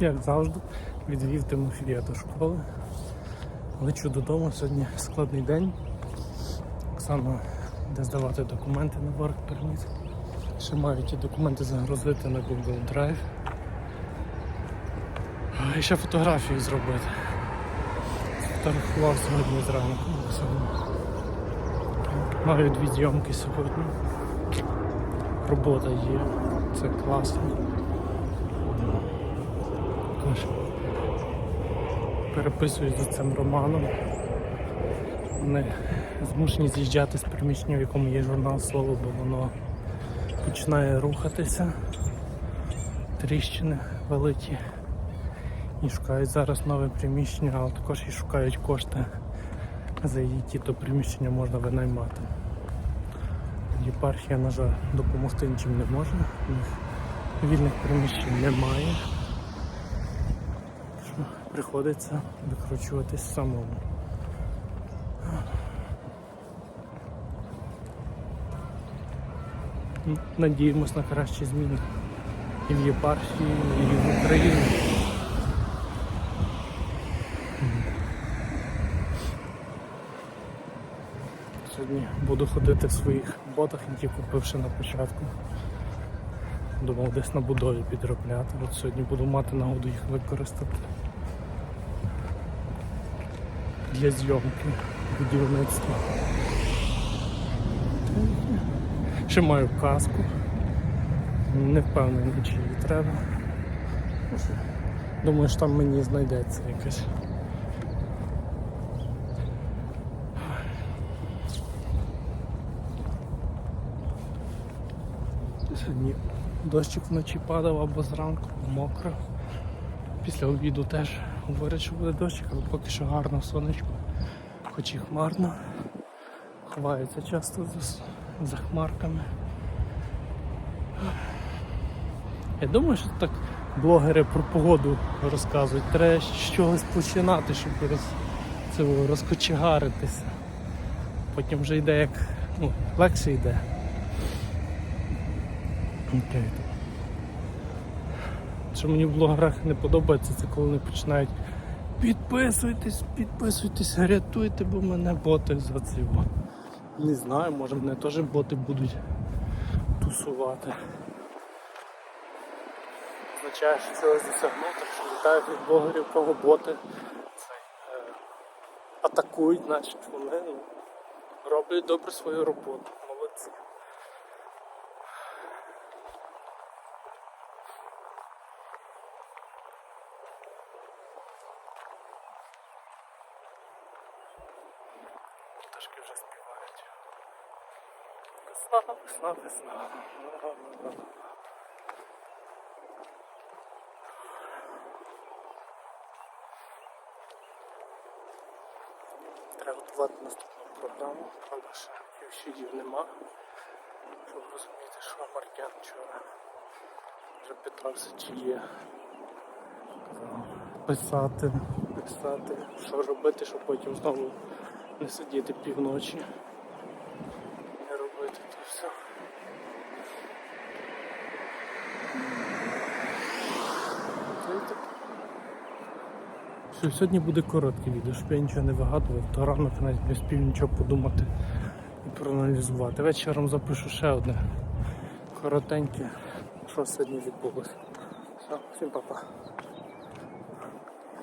як завжди, відвів Тимофія до школи. Лечу додому, сьогодні складний день. Оксана йде здавати документи на Work Permit. Ще маю ті документи загрузити на Google Drive. І ще фотографію зробити. Фотографував сьогодні зранку. Маю дві зйомки сьогодні. Робота є, це класно. Також переписуюсь з цим романом. Вони змушені з'їжджати з приміщення, в якому є журнал слово, бо воно починає рухатися. Тріщини великі. І шукають зараз нове приміщення, але також і шукають кошти, за які то приміщення можна винаймати. Єпархія, на жаль, допомогти нічим не може. Вільних приміщень немає. Приходиться викручуватись самому. Надіємось на кращі зміни і в єпархії, і в Україні. Сьогодні буду ходити в своїх ботах, які купив ще на початку. Думав десь на будові підробляти. От сьогодні буду мати нагоду їх використати для зйомки будівництва. Ще маю каску. Не впевнений, чи її треба. Думаю, що там мені знайдеться якась. Сьогодні дощик вночі падав або зранку, мокро. Після обіду теж говорять, що буде дощик, але поки що гарно сонечко, хоч і хмарно. Ховається часто за, за хмарками. Я думаю, що так блогери про погоду розказують. Треба з чогось починати, щоб роз, цього, розкочегаритися. Потім вже йде як ну, легше йде. Окей. Що мені в блогерах не подобається, це коли вони починають підписуйтесь, підписуйтесь, рятуйте, бо мене боти за цього. Не знаю, може мене теж боти будуть тусувати. Означає, що чогось досягнути, що літають від блогерів, кого боти цей, е, атакують, значить вони роблять добре свою роботу. Пташки вже співають. Весна, весна, весна. Треба готувати наступну програму, правда ще півщидів нема. Щоб розуміти, що Маркян вчора вже питався, чи є. Писати, писати, що робити, щоб потім знову не сидіти півночі. Не робити то все. Все, сьогодні буде коротке відео, щоб я нічого не вигадував, то ранок навіть не спів нічого подумати і проаналізувати. Вечором запишу ще одне коротеньке, що сьогодні відбулося. Все, всім па-па.